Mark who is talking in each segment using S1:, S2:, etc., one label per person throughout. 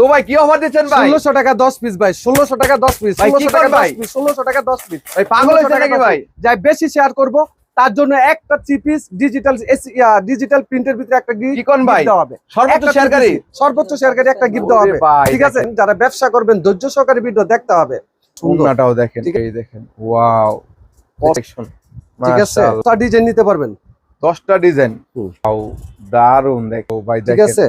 S1: তো ভাই কি অফার দিচ্ছেন ভাই?
S2: ষোলোশো টাকা দশ পিস ভাই ষোলোশো টাকা দশ পিস
S1: ভাই, কি
S2: ষোলোশো টাকা
S1: করেন ভাই?
S2: দশ পিস ষোলোশো টাকা দশ পিস
S1: ভাই পাগল নাকি ভাই?
S2: যাই বেশি শেয়ার করব তার জন্য একটা থ্রি পিস ডিজিটাল ডিজিটাল প্রিন্টের ভিতরে একটা গিফট
S1: ভাই?
S2: দেওয়া হবে।
S1: সর্বোচ্চ শেয়ারকারী
S2: সর্বোচ্চ শেয়ারকারী একটা গিফট দেওয়া হবে। ঠিক আছে? যারা ব্যবসা করবেন ধৈর্য সহকারে ভিডিও দেখতে হবে। সুন্দর।
S1: দেখেন এই দেখেন ওয়াও কালেকশন
S2: ঠিক আছে? ডিজাইন নিতে পারবেন।
S1: 10টা ডিজাইন। দারুণ দেখো ভাই
S2: ঠিক আছে?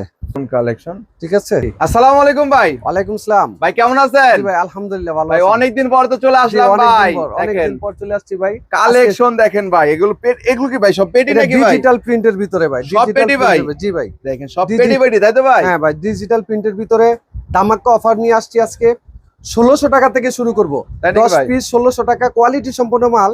S1: কালেকশন
S2: ঠিক আছে?
S1: আসসালামু আলাইকুম ভাই।
S2: ওয়ালাইকুম সালাম।
S1: ভাই কেমন আছেন?
S2: ভাই আলহামদুলিল্লাহ ভালো
S1: ভাই অনেকদিন পর তো চলে আসলাম ভাই।
S2: অনেকদিন পর চলে আসছি ভাই।
S1: কালেকশন দেখেন ভাই এগুলো পেট এগুলো কি ভাই সব পেটি নাকি ভাই?
S2: ডিজিটাল প্রিন্টের ভিতরে ভাই
S1: সব পেটি ভাই?
S2: জি ভাই।
S1: দেখেন সব পেটি পেটি তাই তো ভাই?
S2: হ্যাঁ ভাই ডিজিটাল প্রিন্টের ভিতরে দামাক্কা অফার নিয়ে আসছি আজকে। ষোলোশো টাকা থেকে শুরু করব।
S1: তাই
S2: দশ পিস ষোলোশো টাকা কোয়ালিটি সম্পূর্ণ মাল।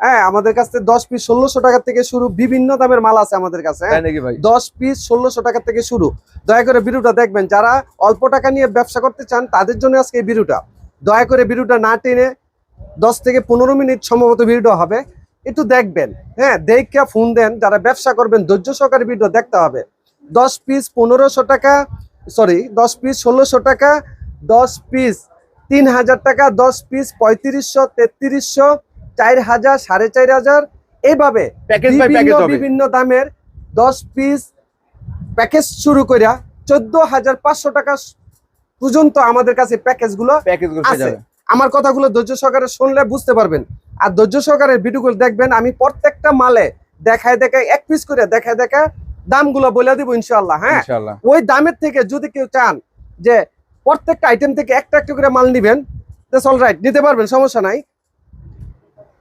S2: হ্যাঁ আমাদের কাছে দশ পিস ষোলোশো টাকা থেকে শুরু বিভিন্ন দামের মাল আছে আমাদের কাছে। হ্যাঁ দশ পিস ষোলোশো টাকা থেকে শুরু। দয়া করে বিরুটা দেখবেন যারা অল্প টাকা নিয়ে ব্যবসা করতে চান তাদের জন্য আজকে এই ভিডিওটা দয়া করে বিরুটা না টেনে দশ থেকে পনেরো মিনিট সম্ভবত ভিডিও হবে। একটু দেখবেন হ্যাঁ দেখে ফোন দেন যারা ব্যবসা করবেন ধৈর্য সহকারে ভিডিও দেখতে হবে। দশ পিস পনেরোশো টাকা সরি দশ পিস ষোলোশো টাকা দশ পিস তিন হাজার টাকা দশ পিস পঁয়ত্রিশশো তেত্রিশশো চার হাজার সাড়ে চার হাজার এইভাবে বিভিন্ন দামের দশ পিস প্যাকেজ শুরু করিয়া চোদ্দ হাজার পাঁচশো টাকা পর্যন্ত আমাদের কাছে প্যাকেজগুলো গুলো আমার কথাগুলো ধৈর্য সহকারে শুনলে বুঝতে পারবেন। আর ধৈর্য সহকারে ভিডিওগুলো দেখবেন আমি প্রত্যেকটা মালে দেখায় দেখায় এক পিস করে দেখায় দেখায় দামগুলো বলে দিব ইনশাল্লাহ হ্যাঁ? ওই দামের থেকে যদি কেউ চান যে প্রত্যেকটা আইটেম থেকে একটা একটা করে মাল নিবেন অল রাইট নিতে পারবেন সমস্যা নাই।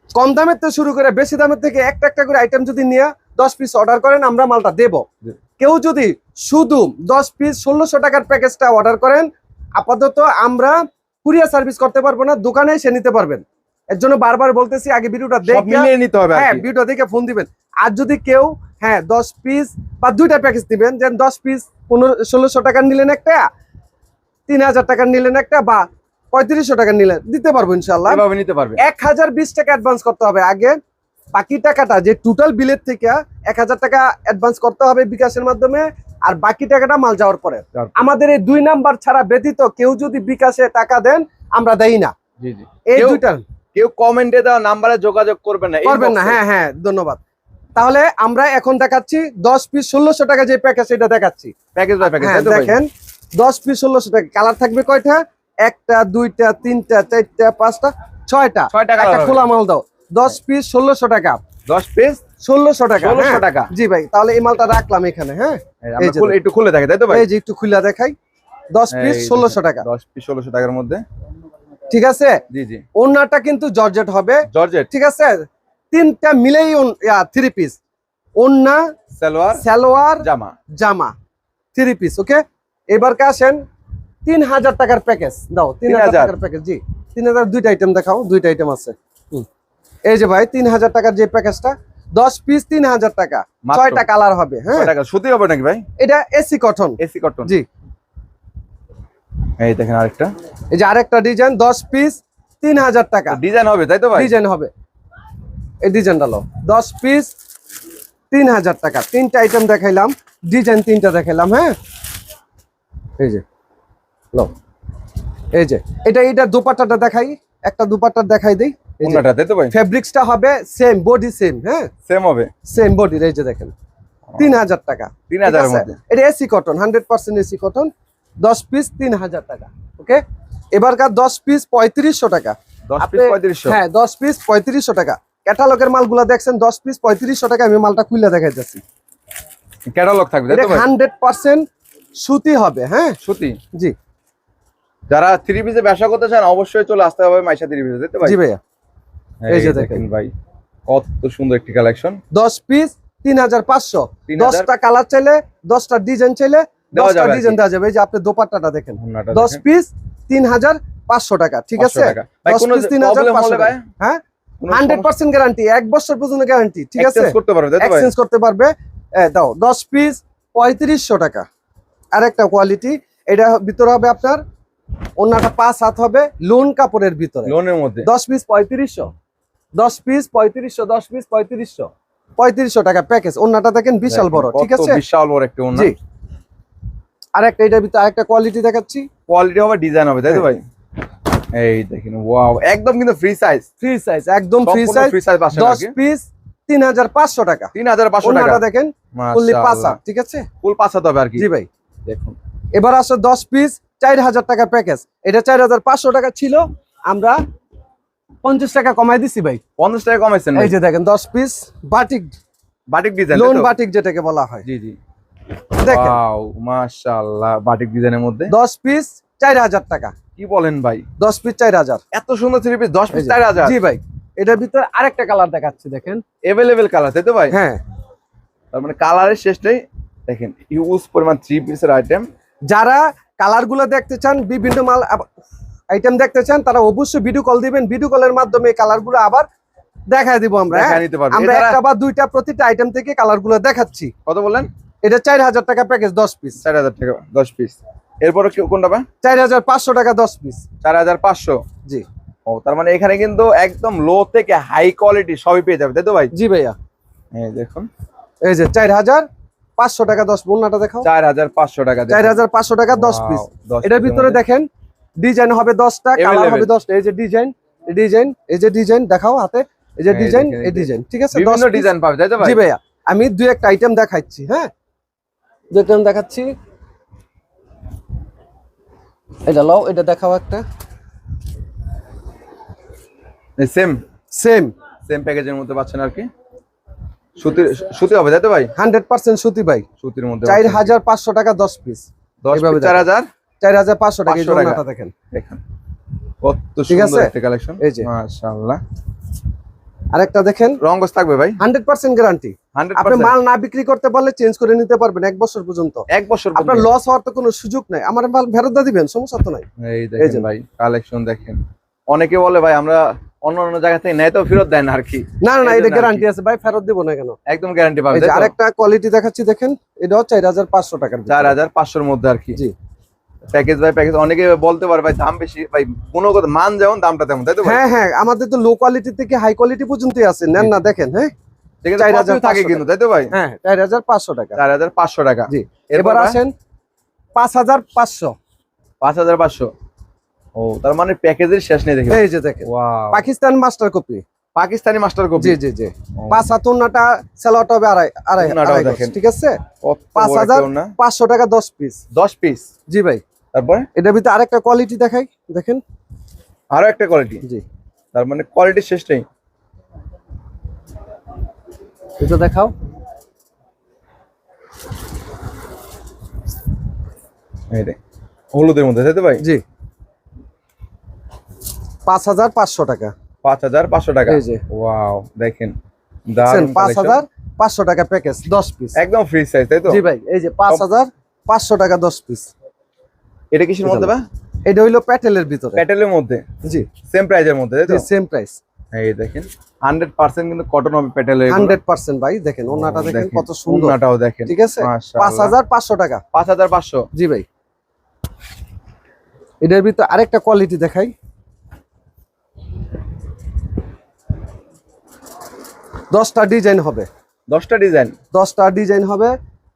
S2: কম দামের থেকে শুরু করে বেশি দামের থেকে একটা একটা করে আইটেম যদি নিয়ে দশ পিস অর্ডার করেন আমরা মালটা দেব। কেউ যদি শুধু দশ পিস ষোলোশো টাকার প্যাকেজটা অর্ডার করেন আপাতত আমরা কুরিয়ার সার্ভিস করতে পারব না দোকানে এসে নিতে পারবেন। এর জন্য বারবার বলতেছি আগে ভিডিওটা দেখে
S1: নিতে হবে
S2: হ্যাঁ
S1: কি।
S2: ভিডিও দেখে ফোন দিবেন। আর যদি কেউ হ্যাঁ দশ পিস বা দুইটা প্যাকেজ দিবেন যেন দশ পিস পনেরো ষোলোশো টাকার নিলেন একটা তিন হাজার টাকার নিলেন একটা বা পঁয়ত্রিশশো টাকা নিলেন দিতে পারব ইনশাল্লাহ
S1: নিতে পারবে।
S2: এক হাজার বিশ টাকা অ্যাডভান্স করতে হবে। আগে বাকি টাকাটা যে টোটাল বিলের থেকে এক হাজার টাকা অ্যাডভান্স করতে হবে বিকাশের মাধ্যমে আর বাকি টাকাটা মাল যাওয়ার পরে। আমাদের এই দুই নাম্বার ছাড়া ব্যতীত কেউ যদি বিকাশে টাকা দেন আমরা দেই না। এই দুইটা।
S1: কেউ কমেন্টে দেওয়া নাম্বারে যোগাযোগ করবেন না।
S2: করবেন না। হ্যাঁ হ্যাঁ ধন্যবাদ। তাহলে আমরা এখন দেখাচ্ছি দশ পিস ষোলোশো টাকা যে প্যাকেজ এটা দেখাচ্ছি।
S1: প্যাকেজ
S2: দেখেন দশ পিস ষোলোশো টাকা। কালার থাকবে কয়টা? একটা দুইটা তিনটা চারটা পাঁচটা ছয়টা।
S1: ছয়টা
S2: একটা খোলা মাল দাও। দশ পিস ষোলোশো টাকা।
S1: 10 পিস
S2: ষোলোশো টাকা
S1: 1600
S2: হ্যাঁ?
S1: টাকা।
S2: জি ভাই তাহলে এই মালটা রাখলাম এখানে হ্যাঁ?
S1: একটু খুলে দেখে তাই তো ভাই?
S2: এই যে একটু খুলে দেখাই। দশ পিস ষোলোশো টাকা।
S1: 10 পিস 1600 টাকার মধ্যে।
S2: ঠিক আছে?
S1: জি জি।
S2: ওনাটা কিন্তু জর্জেট হবে।
S1: জর্জেট।
S2: ঠিক আছে? তিনটা মিলেই থ্রি পিস ওন্না
S1: সালোয়ার
S2: সালোয়ার
S1: জামা।
S2: জামা থ্রি পিস ওকে এবার কে আসেন? তিন হাজার টাকার প্যাকেজ। দাও তিন হাজার টাকার প্যাকেজ জি। তিন হাজার দুইটা আইটেম দেখাও দুইটা আইটেম আছে। এই যে ভাই তিন হাজার টাকার যে প্যাকেজটা দশ পিস তিন হাজার টাকা ছয়টা কালার হবে হ্যাঁ?
S1: সুতি হবে নাকি ভাই?
S2: এটা এসি কটন
S1: এসি কটন
S2: জি।
S1: এই দেখেন আরেকটা।
S2: এই যে আরেকটা ডিজাইন দশ পিস তিন হাজার টাকা।
S1: ডিজাইন হবে তাই তো ভাই?
S2: ডিজাইন হবে। এই ডিজাইনটা লো দশ পিস তিন হাজার টাকা। তিনটা আইটেম দেখাইলাম ডিজাইন তিনটা দেখাইলাম হ্যাঁ? এই যে। লো। এই যে এটা এটা দুপাট্টাটা দেখাই একটা দুপাট্টা দেখাই দিই। যে
S1: তো ভাই।
S2: ফেব্রিক্সটা হবে সেম বডি সেম হ্যাঁ?
S1: সেম হবে।
S2: সেম বডির এই যে দেখেন। তিন হাজার টাকা।
S1: 3000
S2: ঠিক
S1: এর মধ্যে।
S2: এটা AC cotton hundred percent AC cotton দশ পিস তিন হাজার টাকা ওকে এবারকার দশ পিস পঁয়ত্রিশশো টাকা।
S1: 10 পিস 3500
S2: হ্যাঁ দশ পিস পঁয়ত্রিশশো টাকা। ক্যাটালগের মালগুলো দেখছেন দশ পিস পঁয়ত্রিশশো টাকা আমি মালটা খুলে দেখাইতেছি।
S1: ক্যাটালগ থাকবে তাই তো ভাই?
S2: হান্ড্রেড পার্সেন্ট সুতি হবে হ্যাঁ?
S1: সুতি?
S2: জি।
S1: যারা থ্রি পিসে ব্যবসা করতে চান অবশ্যই চলে আসতে হবে মাইশা থ্রি পিসে তাই তো ভাই
S2: জি ভাইয়া। এই যে দেখেন।
S1: ভাই কত সুন্দর একটি কালেকশন
S2: দশ পিস তিন হাজার পাঁচশো। দশটা কালার চাইলে দশটা ডিজাইন চাইলে
S1: দেওয়া
S2: দশটা
S1: যাবে আর কি।
S2: ডিজাইন দেওয়া যাবে। এই যে আপনি দোপাট্টাটা দেখেন।
S1: ওন্নাটা
S2: দশ
S1: দেখেন।
S2: পিস তিন হাজার পাঁচশো টাকা ঠিক আছে?
S1: টাকা। ভাই,
S2: দশ
S1: কোনো
S2: পিস তিন হাজার
S1: problem
S2: পাঁচশো
S1: হলে ভাই?
S2: টাকা। হ্যাঁ?
S1: কোনো
S2: হান্ড্রেড
S1: সমস্যা-
S2: পার্সেন্ট গ্যারান্টি এক বছর পর্যন্ত গ্যারান্টি ঠিক আছে?
S1: exchange করতে পারবে
S2: এক্সচেঞ্জ করতে পারবে। দাও দশ পিস পঁয়ত্রিশশো টাকা। আরেকটা কোয়ালিটি এটা ভিতরে হবে আপনার অন্যটা পাঁচ হাত হবে লোন কাপড়ের ভিতরে।
S1: লোনের মধ্যে?
S2: দশ পিস পঁয়ত্রিশশো। দশ পিস পঁয়ত্রিশশো দশ পিস পঁয়ত্রিশশো। পঁয়ত্রিশশো টাকা প্যাকেজ। অন্যটা দেখেন বিশাল বড় ঠিক আছে?
S1: বিশাল বড় একটা ওন্না
S2: জি। আর একটা এটার ভিতরে আরেকটা কোয়ালিটি দেখাচ্ছি।
S1: কোয়ালিটি হবে ডিজাইন হবে তাই তো
S2: হ্যাঁ।
S1: ভাই? এই দেখেন ওয়াও একদম কিন্তু ফ্রি সাইজ
S2: ফ্রি সাইজ একদম ফ্রি সাইজ
S1: ফ্রি সাইজ পাচ্ছেন
S2: দশ পিস তিন হাজার পাঁচশো টাকা।
S1: তিন হাজার পাঁচশো টাকা।
S2: ওনাটা দেখেন ফুললি পাঁচা ঠিক আছে?
S1: ফুল পাঁচ হাত হবে আর কি।
S2: জি ভাই।
S1: দেখুন।
S2: এবার আসো দশ পিস চার হাজার টাকা প্যাকেজ এটা চার হাজার পাঁচশো টাকা ছিল আমরা পঞ্চাশ টাকা কমাই দিছি ভাই।
S1: পঞ্চাশ টাকা কমাইছেন
S2: এই যে দেখেন দশ piece batik
S1: batik design
S2: lawn batik যেটাকে বলা হয়।
S1: জি জি।
S2: দেখেন।
S1: মাশাআল্লাহ বাটিক ডিজাইনের মধ্যে?
S2: দশ পিস চার হাজার টাকা।
S1: কি বলেন ভাই?
S2: দশ পিস চার হাজার।
S1: এত সুন্দর থ্রি পিস দশ
S2: এই
S1: পিস
S2: যে।
S1: চার হাজার?
S2: জি ভাই এটার ভিতরে আরেকটা কালার দেখাচ্ছি দেখেন।
S1: কালার তাই তো ভাই?
S2: হ্যাঁ।
S1: তার মানে কালারের শেষ নেই দেখেন ইউজ পরিমাণ থ্রি পিসের আইটেম
S2: যারা কালারগুলো দেখতে চান বিভিন্ন মাল আইটেম দেখতে চান তারা অবশ্যই ভিডিও কল দিবেন। ভিডিও কলের মাধ্যমে কালারগুলো আবার দেখায় দিব আমরা হ্যাঁ? আমরা একটা বা দুইটা প্রতিটা আইটেম থেকে কালারগুলো দেখাচ্ছি।
S1: কত বললেন?
S2: এটা চার হাজার টাকা প্যাকেজ দশ পিস
S1: চার হাজার টাকা দশ পিস এরপরে কোনটা
S2: চার হাজার পাঁচশো টাকা দশ পিস
S1: চার হাজার পাঁচশো?
S2: জি।
S1: ও তার মানে এখানে কিন্তু একদম লো থেকে হাই কোয়ালিটি সবই পেয়ে যাবে তাই তো ভাই?
S2: জি ভাইয়া।
S1: এই দেখুন।
S2: এই যে চার হাজার পাঁচশো টাকা দশ বন্যাটা দেখাও।
S1: চার হাজার পাঁচশো টাকা
S2: চার হাজার পাঁচশো টাকা দশ পিস এটার ভিতরে দেখেন ডিজাইন হবে দশটা কালার হবে দশটা। এই যে ডিজাইন ডিজাইন এই যে ডিজাইন দেখাও হাতে। এই যে ডিজাইন
S1: এই
S2: ডিজাইন ঠিক আছে?
S1: বিভিন্ন
S2: 10 piece।
S1: ডিজাইন পাবে তাই তো ভাই?
S2: জি ভাইয়া আমি দুই একটা আইটেম দেখাচ্ছি হ্যাঁ? দুই একটা দেখাচ্ছি। এটা লও এটা দেখাও একটা।
S1: সেম
S2: সেম
S1: সেম প্যাকেজের মধ্যে পাচ্ছেন আর কি? সুতি সুতি হবে তাই তো ভাই?
S2: হান্ড্রেড পার্সেন্ট সুতি ভাই।
S1: সুতির মধ্যে
S2: চার হাজার পাঁচশো টাকা দশ পিস টাকা এই
S1: 500
S2: দেখেন।
S1: দেখেন। কত সুন্দর একটা কালেকশন
S2: এই যে।
S1: মাশাআল্লাহ।
S2: আরেকটা দেখেন।
S1: থাকবে ভাই?
S2: হান্ড্রেড পার্সেন্ট গ্যারান্টি আপনি মাল না বিক্রি করতে পারলে চেঞ্জ করে নিতে পারবেন এক বছর পর্যন্ত।
S1: এক বছর
S2: আপনার লস হওয়ার তো কোনো সুযোগ নাই। আমার মাল ফেরত দিবেন সমস্যা তো নাই।
S1: এই দেখেন ভাই কালেকশন দেখেন। অনেকে বলে ভাই আমরা অন্য অন্য জায়গা থেকে নেয় তো ফেরত দেন আর কি।
S2: না না না এটা গ্যারান্টি আছে। ভাই ফেরত দিব না কেন?
S1: একদম গ্যারান্টি পাবে
S2: আরেকটা কোয়ালিটি দেখাচ্ছি দেখেন চার হাজার পাঁচশো টাকার ভিতরে।
S1: চার হাজার পাঁচশোর মধ্যে আর কি।
S2: জি।
S1: প্যাকেজ বাই প্যাকেজ অনেকে বলতে পারে ভাই দাম বেশি ভাই গুণগত মান যেমন দামটা তেমন তাই তো ভাই?
S2: হ্যাঁ হ্যাঁ আমাদের তো লো কোয়ালিটি থেকে হাই কোয়ালিটি পর্যন্তই আছে নেন না দেখেন হ্যাঁ?
S1: থাকে কিন্তু তাই তো ভাই?
S2: হ্যাঁ চার হাজার পাঁচশো টাকা।
S1: চার হাজার পাঁচশো টাকা।
S2: জি। এবার আসেন পাঁচ হাজার পাঁচশো।
S1: পাঁচ হাজার পাঁচশো। ও তার মানে প্যাকেজের শেষ নেই দেখি
S2: এই যে দেখেন।
S1: Wow
S2: Pakistan master copy.
S1: Pakistani master copy?
S2: জি জি জি। পাঁচ হাত উন্নাটা হবে আড়াই আড়াই আড়াই
S1: দেখেন।
S2: ঠিক আছে? পাঁচ হাজার। পাঁচশো টাকা দশ পিস
S1: দশ পিস
S2: জি ভাই।
S1: তারপরে?
S2: এটার ভিতরে আরেকটা কোয়ালিটি দেখাই দেখেন।
S1: আরও একটা কোয়ালিটি
S2: জি।
S1: তার মানে কোয়ালিটি শেষ নেই।
S2: এটা দেখাও।
S1: এই দেখ হলুদের মধ্যে তাই তো ভাই?
S2: জি। পাঁচ হাজার পাঁচশো টাকা।
S1: পাঁচ হাজার পাঁচশো টাকা?
S2: এই যে।
S1: ওয়াও দেখেন
S2: পাঁচ হাজার পাঁচশো টাকা প্যাকেজ দশ পিস
S1: একদম ফ্রি সাইজ তাই তো?
S2: জি ভাই এই যে পাঁচ হাজার পাঁচশো টাকা দশ পিস
S1: এটা কিসের মধ্যে বা
S2: এটা হইল প্যাটেলের ভিতরে।
S1: প্যাটেলের মধ্যে?
S2: জি।
S1: সেম প্রাইজের মধ্যে তাই তো?
S2: সেম প্রাইস
S1: এই দেখেন হান্ড্রেড পার্সেন্ট কিন্তু কটন হবে প্যাটেলের
S2: হান্ড্রেড পার্সেন্ট ভাই দেখেন ওনাটা দেখেন কত সুন্দর।
S1: ওড়নাটাও দেখেন
S2: ঠিক আছে?
S1: মাশাআল্লাহ।
S2: পাঁচ হাজার পাঁচশো টাকা।
S1: পাঁচ হাজার পাঁচশো।
S2: জি ভাই। এটার ভিতরে আরেকটা কোয়ালিটি দেখাই। দশটা ডিজাইন হবে।
S1: দশটা ডিজাইন
S2: দশটা ডিজাইন হবে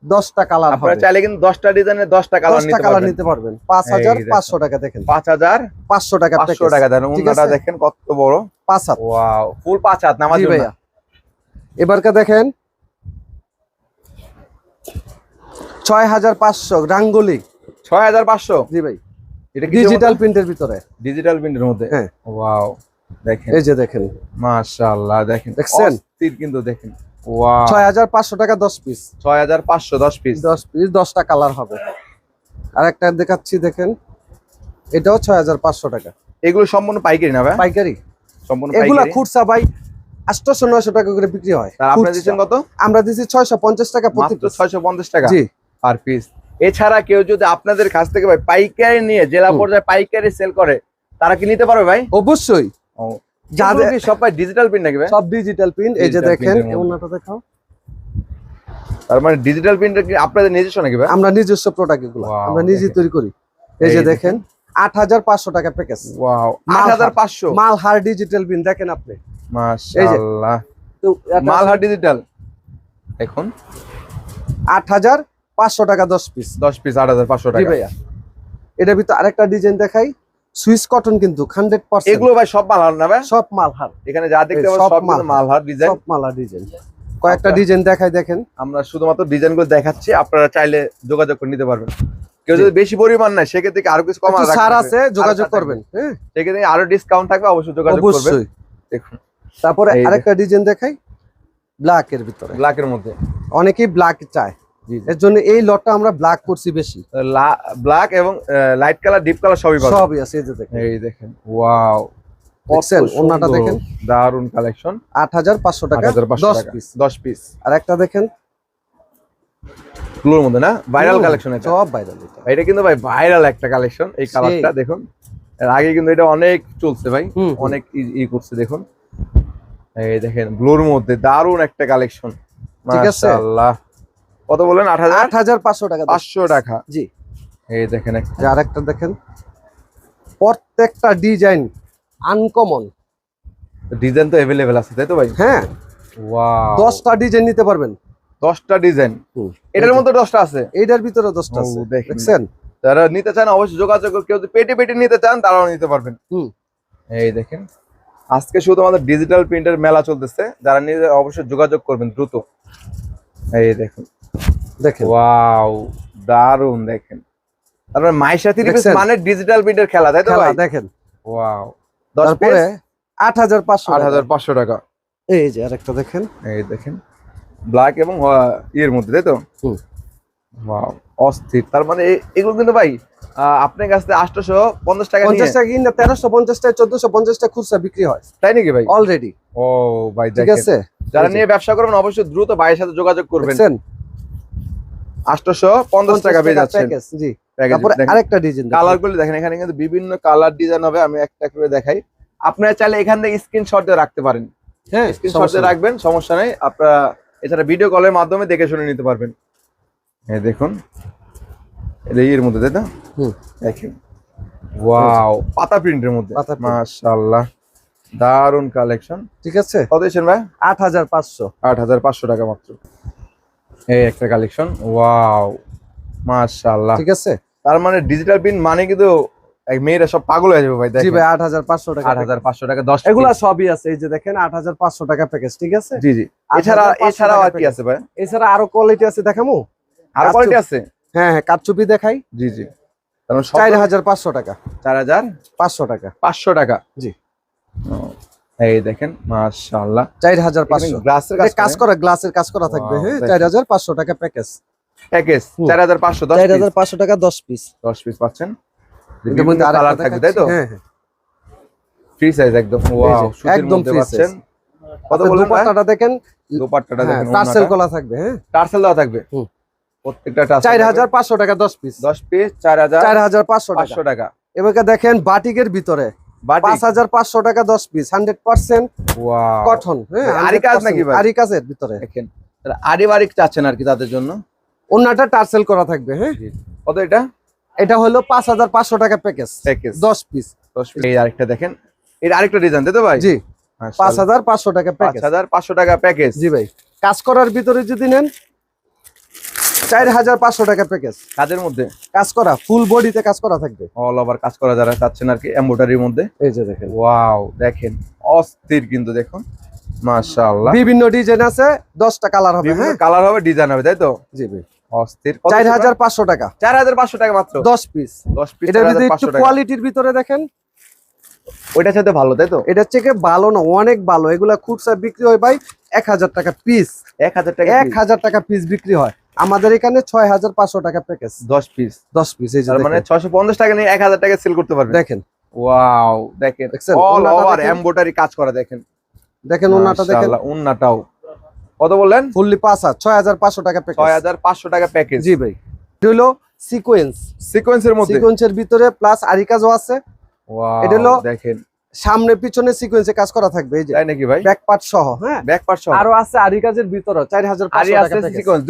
S2: দশটা কালার
S1: আপনারা
S2: হবে।
S1: চাইলে কিন্তু দশটা ডিজাইনের দশটা কালার নিতে
S2: কালার নিতে পারবেন। পাঁচ হাজার পাঁচশো টাকা দেখেন।
S1: পাঁচ হাজার
S2: পাঁচশো টাকা
S1: পাঁচশো টাকা। ওড়নাটা
S2: আছে?
S1: দেখেন কত বড়।
S2: পাঁচ হাত।
S1: ওয়াও ফুল পাঁচ হাত নামাজ
S2: ভাইয়া। এবারকা দেখেন। ছয় হাজার পাঁচশো রাঙ্গুলি।
S1: ছয় হাজার পাঁচশো?
S2: জি ভাই।
S1: এটা
S2: ডিজিটাল প্রিন্টের ভিতরে।
S1: ডিজিটাল প্রিন্টের মধ্যে?
S2: হ্যাঁ।
S1: ওয়াও দেখেন।
S2: এই যে দেখেন।
S1: মাশাআল্লাহ দেখেন।
S2: দেখছেন?
S1: অস্থির কিন্তু দেখেন। ওয়াও।
S2: ছয় হাজার পাঁচশো টাকা দশ পিস।
S1: ছয় হাজার পাঁচশো দশ পিস।
S2: দশ পিস দশটা কালার হবে। আর একটা দেখাচ্ছি দেখেন। এটাও ছয় হাজার পাঁচশো টাকা।
S1: এগুলো সম্পূর্ণ পাইকারি না ভাই?
S2: পাইকারি।
S1: সম্পূর্ণ
S2: এগুলা
S1: পাইকারি।
S2: খুচরা ভাই আটশোশো নয়শো টাকা করে বিক্রি হয়।
S1: আর আপনারা। দিচ্ছেন কত?
S2: আমরা দিচ্ছি ছয়শো পঞ্চাশ টাকা প্রতি
S1: মাত্র
S2: piece।
S1: ছয়শো পঞ্চাশ টাকা
S2: জি।
S1: Per piece. এছাড়া কেউ যদি আপনাদের কাছ থেকে ভাই পাইকারি নিয়ে জেলা পর্যায়ে পাইকারি সেল করে তারা কি নিতে পারবে ভাই?
S2: অবশ্যই।
S1: যাদের
S2: যাদের
S1: সব ডিজিটাল প্রিন্ট নাকি
S2: সব ডিজিটাল প্রিন্ট এই যে দেখেন ওনাটা দেখাও।
S1: তার মানে ডিজিটাল প্রিন্ট কি আপনাদের নিজস্ব নাকি ভাই?
S2: আমরা নিজস্ব প্রোডাক্ট এগুলো আমরা নিজে তৈরি করি। এই যে
S1: দেখেন।
S2: দেখেন। আট হাজার পাঁচশো টাকা প্যাকেজ
S1: ওয়াও
S2: মাল
S1: আট হাজার পাঁচশো?
S2: মাল হার ডিজিটাল প্রিন্ট দেখেন আপনি।
S1: মাশাআল্লাহ।
S2: তো এটা
S1: মালহার ডিজিটাল এখন?
S2: আট হাজার পাঁচশো টাকা দশ পিস
S1: দশ পিস আট হাজার পাঁচশো
S2: জি
S1: টাকা।
S2: ভাইয়া। এটার ভিতরে আরেকটা ডিজাইন দেখাই। সুইস কটন কিন্তু হান্ড্রেড পার্সেন্ট
S1: এগুলো ভাই সব মালহার না ভাই?
S2: সব মালহার
S1: এখানে যা দেখতে পাবেন
S2: সব মালহার।
S1: ডিজাইন
S2: সব মালহার ডিজাইন কয়েকটা
S1: আচ্ছা।
S2: ডিজাইন দেখাই দেখেন।
S1: আমরা শুধুমাত্র ডিজাইনগুলো দেখাচ্ছি আপনারা চাইলে যোগাযোগ করে নিতে পারবেন। কেউ যদি বেশি পরিমাণ নাই সেক্ষেত্রে আরও কিছু কম
S2: ছাড় আছে যোগাযোগ করবেন হ্যাঁ।
S1: সেক্ষেত্রে আরও ডিসকাউন্ট থাকবে অবশ্যই যোগাযোগ করবেন। দেখুন।
S2: তারপরে আরেকটা ডিজাইন দেখাই ব্ল্যাক এর ভিতরে।
S1: ব্ল্যাকের মধ্যে।
S2: অনেকেই ব্ল্যাক চায়। এর জন্য এই লটটা আমরা ব্ল্যাক করছি বেশি।
S1: ব্ল্যাক এবং লাইট কালার ডিপ কালার সবই পাবেন।
S2: সবই আছে এই যে দেখেন।
S1: এই দেখেন ওয়াও
S2: দেখছেন? ওড়নাটা দেখেন।
S1: দারুণ কালেকশন
S2: আট হাজার পাঁচশো টাকা দশ পিস
S1: দশ পিস
S2: আর একটা দেখেন।
S1: গুলোর মধ্যে না? ভাইরাল কালেকশন এটা।
S2: সব ভাইরাল এটা।
S1: এটা কিন্তু ভাই ভাইরাল একটা কালেকশন এই। কালারটা দেখুন। এর আগে কিন্তু এটা অনেক চলছে ভাই। অনেক ই- ই করছে দেখুন। এই দেখেন ব্লুর মধ্যে দারুণ একটা কালেকশন
S2: ঠিক আছে।
S1: মাশাআল্লাহ। কত বলেন? আট হাজার?
S2: আট হাজার পাঁচশো টাকা
S1: পাঁচশো টাকা।
S2: জি।
S1: এই দেখেন
S2: আর একটা দেখেন। প্রত্যেকটা ডিজাইন আনকমন।
S1: ডিজাইন তো অ্যাভেলেবেল আছে তাই তো ভাই?
S2: হ্যাঁ। দশটা ডিজাইন নিতে পারবেন।
S1: দশটা ডিজাইন? এটার মধ্যে দশটা আছে?
S2: এইটার ভিতরে দশটা আছে। দেখছেন?
S1: যারা নিতে চান অবশ্যই যোগাযোগ কেউ যদি পেটে পেটে নিতে চান তারাও নিতে পারবেন। এই দেখেন। আজকে শুধু আমাদের ডিজিটাল প্রিন্টের মেলা চলতেছে। যারা নিতে অবশ্যই যোগাযোগ করবেন দ্রুত। এই দেখুন।
S2: দেখেন।
S1: ওয়াও দারুণ দেখেন। তারপরে মাইশা থ্রি পিস? মানে ডিজিটাল প্রিন্টের খেলা তাই তো ভাই?
S2: দেখেন।
S1: ওয়াও।
S2: তারপরে
S1: পিস
S2: আট হাজার পাঁচশো
S1: আট হাজার পাঁচশো টাকা।
S2: এই যে আরেকটা দেখেন।
S1: এই দেখেন ব্ল্যাক এবং ইয়ের মধ্যে তাই তো? ওয়াও অস্থির। তার মানে এগুলো কিন্তু ভাই আহ, আপনার কাছ থেকে আটশোশো পঞ্চাশ টাকা
S2: পঞ্চাশ টাকা কিনা তেরোশো পঞ্চাশ টাকা চোদ্দশো পঞ্চাশ টাকা খুচরা বিক্রি হয়।
S1: তাই নাকি ভাই?
S2: অলরেডি
S1: ও ভাই
S2: ঠিক আছে?
S1: যারা নিয়ে ব্যবসা করবেন অবশ্যই দ্রুত ভাইয়ের সাথে যোগাযোগ করবেন। টাকা পেয়ে যাচ্ছেন।
S2: জি। তারপরে আরেকটা ডিজাইন
S1: কালারগুলো দেখেন এখানে কিন্তু বিভিন্ন কালার ডিজাইন হবে আমি একটা করে দেখাই। আপনারা চাইলে এখান থেকে স্ক্রিনশট দিয়ে রাখতে পারেন।
S2: হ্যাঁ
S1: স্ক্রিনশট
S2: সমস্যা
S1: দিয়ে রাখবেন সমস্যা নেই। আপনারা এছাড়া ভিডিও কলের মাধ্যমে দেখে শুনে নিতে পারবেন। এই দেখুন এটা এর মধ্যে তাই না?
S2: হুম।
S1: দেখেন। ওয়াও পাতা প্রিন্টের মধ্যে। মাশাআল্লাহ দারুণ কালেকশন
S2: ঠিক আছে?
S1: কত ভাই?
S2: আট হাজার পাঁচশো।
S1: আট হাজার পাঁচশো টাকা মাত্র। এই একটা কালেকশন ওয়াও মাশাআল্লাহ।
S2: ঠিক আছে?
S1: তার মানে ডিজিটাল প্রিন্ট মানে কিন্তু এক মেয়েরা সব পাগল হয়ে যাবে ভাই
S2: জি ভাই আট হাজার পাঁচশো টাকা
S1: আট হাজার পাঁচশো টাকা দশ
S2: এগুলা সবই আছে এই যে দেখেন আট হাজার পাঁচশো টাকা প্যাকেজ ঠিক আছে?
S1: জি জি। এছাড়া এছাড়াও আর কি আছে ভাই?
S2: এছাড়া আরও কোয়ালিটি আছে দেখামু?
S1: আর। কোয়ালিটি আছে?
S2: হ্যাঁ হ্যাঁ কারচুপি দেখাই।
S1: জি জি। কারণ সব
S2: চার হাজার পাঁচশো টাকা।
S1: চার হাজার?
S2: পাঁচশো টাকা।
S1: পাঁচশো টাকা।
S2: জি।
S1: এই দেখেন মাশাআল্লাহ।
S2: চার হাজার পাঁচশো।
S1: গ্লাসের
S2: কাজ
S1: কাজ
S2: করা। গ্লাসের কাজ করা থাকবে। হ্যাঁ
S1: দেখেন।
S2: চার হাজার পাঁচশো টাকা প্যাকেজ
S1: প্যাকেজ
S2: হুম।
S1: চার হাজার পাঁচশো দশ
S2: চার
S1: piece।
S2: হাজার পাঁচশো টাকা দশ পিস
S1: দশ পিস পাচ্ছেন।
S2: এটার মধ্যে
S1: কালার থাকবে তাই তো?
S2: হ্যাঁ হ্যাঁ।
S1: ফ্রি সাইজ একদম ওয়াও
S2: একদম free
S1: পাচ্ছেন। কত বললেন
S2: দুপাট্টাটা দেখেন
S1: দোপাট্টাটা
S2: হ্যাঁ
S1: দেখেন
S2: টার্সেল কলা থাকবে হ্যাঁ।
S1: টার্সেল দেওয়া থাকবে? প্রত্যেকটা টার্সেল
S2: চার হাজার পাঁচশো টাকা দশ পিস
S1: দশ পিস চার হাজার
S2: চার হাজার পাঁচশো টাকা।
S1: পাঁচশো টাকা।
S2: এবার দেখেন বাটিকের ভিতরে। পাঁচ হাজার পাঁচশো টাকা দশ piece hundred percent
S1: wow
S2: cotton
S1: আরি কাজ নাকি
S2: আরি কাজের ভিতরে।
S1: দেখেন তারা আরিবারিক চাচ্ছেন আর কি তাদের জন্য?
S2: অন্যটা টার্সেল করা থাকবে হ্যাঁ।
S1: কত এটা?
S2: এটা হলো পাঁচ হাজার পাঁচশো টাকা প্যাকেজ
S1: প্যাকেজ
S2: দশ পিস
S1: দশ। এই আরেকটা দেখেন এর আরেকটা ডিজাইন তাই তো ভাই?
S2: জি পাঁচ হাজার পাঁচশো টাকা প্যাকেজ
S1: হাজার পাঁচশো টাকা প্যাকেজ
S2: জি ভাই কাজ করার ভিতরে যদি নেন চার হাজার পাঁচশো টাকা প্যাকেজ
S1: কাজের মধ্যে?
S2: কাজ করা ফুল বডিতে কাজ করা থাকবে।
S1: অল ওভার কাজ করা যারা চাচ্ছেন আর কি এমব্রয়ডারির মধ্যে।
S2: এই যে দেখেন।
S1: ওয়াও দেখেন অস্থির কিন্তু দেখুন। মাশাআল্লাহ।
S2: বিভিন্ন ডিজাইন আছে দশটা কালার হবে
S1: বিভিন্ন
S2: হ্যাঁ?
S1: কালার হবে ডিজাইন হবে তাই তো?
S2: জি ভাই
S1: অস্থির।
S2: চার হাজার পাঁচশো টাকা।
S1: চার হাজার পাঁচশো টাকা মাত্র?
S2: দশ পিস
S1: দশ পিস
S2: এটা যদি একটু কোয়ালিটির ভিতরে দেখেন।
S1: ওইটার সাথে ভালো তাই তো?
S2: এটা থেকে ভালো না অনেক ভালো। এগুলা খুচরা বিক্রি হয় ভাই এক হাজার টাকা পিস
S1: এক হাজার টাকা
S2: এক হাজার টাকা পিস বিক্রি হয়। আমাদের এখানে ছয় হাজার পাঁচশো টাকা প্যাকেজ
S1: দশ পিস
S2: দশ পিস এই
S1: মানে। ছয়শো পঞ্চাশ টাকা নিয়ে এক হাজার টাকা সেল করতে পারবেন।
S2: দেখেন।
S1: ওয়াও দেখেন? All over. এমব্রয়ডারি কাজ করা দেখেন।
S2: দেখেন ওনাটা দেখেন।
S1: ওন্নাটাও কত বললেন?
S2: ফুললি পাঁচ হাজার ছয় হাজার পাঁচশো টাকা প্যাকেজ
S1: ছয় হাজার পাঁচশো টাকা প্যাকেজ
S2: জি ভাই। এটা হলো সিকোয়েন্স
S1: সিকোয়েন্সের মধ্যে?
S2: সিকোয়েন্সের ভিতরে প্লাস আরি কাজও আছে এটা হলো-
S1: দেখেন।
S2: সামনে পিছনে সিকোয়েন্সে কাজ করা থাকবে এই যে
S1: তাই নাকি ভাই?
S2: ব্যাক পার্ট সহ হ্যাঁ?
S1: ব্যাক পার্ট সহ।
S2: আরও আছে আরি কাজের ভিতরে চার হাজার
S1: আরি
S2: পাঁচশো
S1: আছে
S2: টাকা প্যাকেজ
S1: সিকোয়েন্স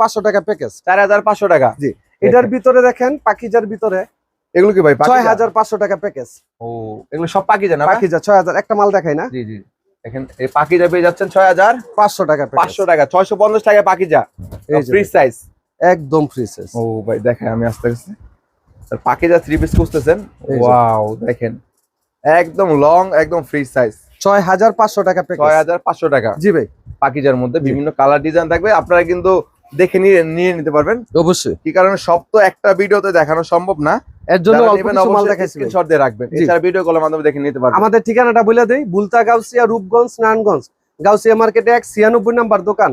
S2: পাঁচশো টাকা প্যাকেজ
S1: 4500 টাকা।
S2: জি। এটার ভিতরে দেখেন পাকিজার ভিতরে
S1: এগুলো কি ভাই
S2: ছয়
S1: পাকিজা?
S2: হাজার পাঁচশো টাকা প্যাকেজ
S1: ও এগুলো সব পাকিজা না?
S2: পাকিজা ছয় হাজার একটা মাল দেখাই না?
S1: জি জি। দেখেন এই পাকিজা পেয়ে যাচ্ছেন 6500
S2: পাঁচশো টাকা প্যাকেজ
S1: 500 টাকা 650 টাকা পাকিজা। ফ্রি সাইজ
S2: একদম ফ্রি সাইজ
S1: ও ভাই দেখেন আমি আস্তে আস্তে। স্যার পাকিজা থ্রি পিস খুঁজতেছেন? ওয়াও দেখেন। একদম লং একদম ফ্রি সাইজ
S2: ছয় হাজার পাঁচশো টাকা
S1: ছয় হাজার পাঁচশো টাকা।
S2: জি ভাই।
S1: পাকিজার মধ্যে বিভিন্ন কালার ডিজাইন থাকবে। আপনারা কিন্তু দেখে নিয়ে নিয়ে নিতে পারবেন।
S2: অবশ্যই।
S1: কি কারণে? সব তো একটা ভিডিওতে দেখানো সম্ভব না।
S2: এর জন্য অল্প কিছু মাল দেখাইছি
S1: স্ক্রিনশট দিয়ে রাখবেন। এছাড়া ভিডিও কলের মাধ্যমে দেখে নিতে পারবেন।
S2: আমাদের ঠিকানাটা বলে দেই। বুলতা গাউসিয়া রূপগঞ্জ নারায়ণগঞ্জ। গাউসিয়া মার্কেটে এক ছিয়ানব্বই নাম্বার দোকান।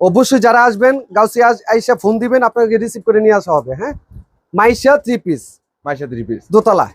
S2: অবশ্যই যারা আসবেন গাউসিয়া আইসা ফোন দিবেন আপনাকে রিসিভ করে নিয়ে আসা হবে হ্যাঁ? Maisha three piece
S1: Maisha three piece
S2: দোতলা।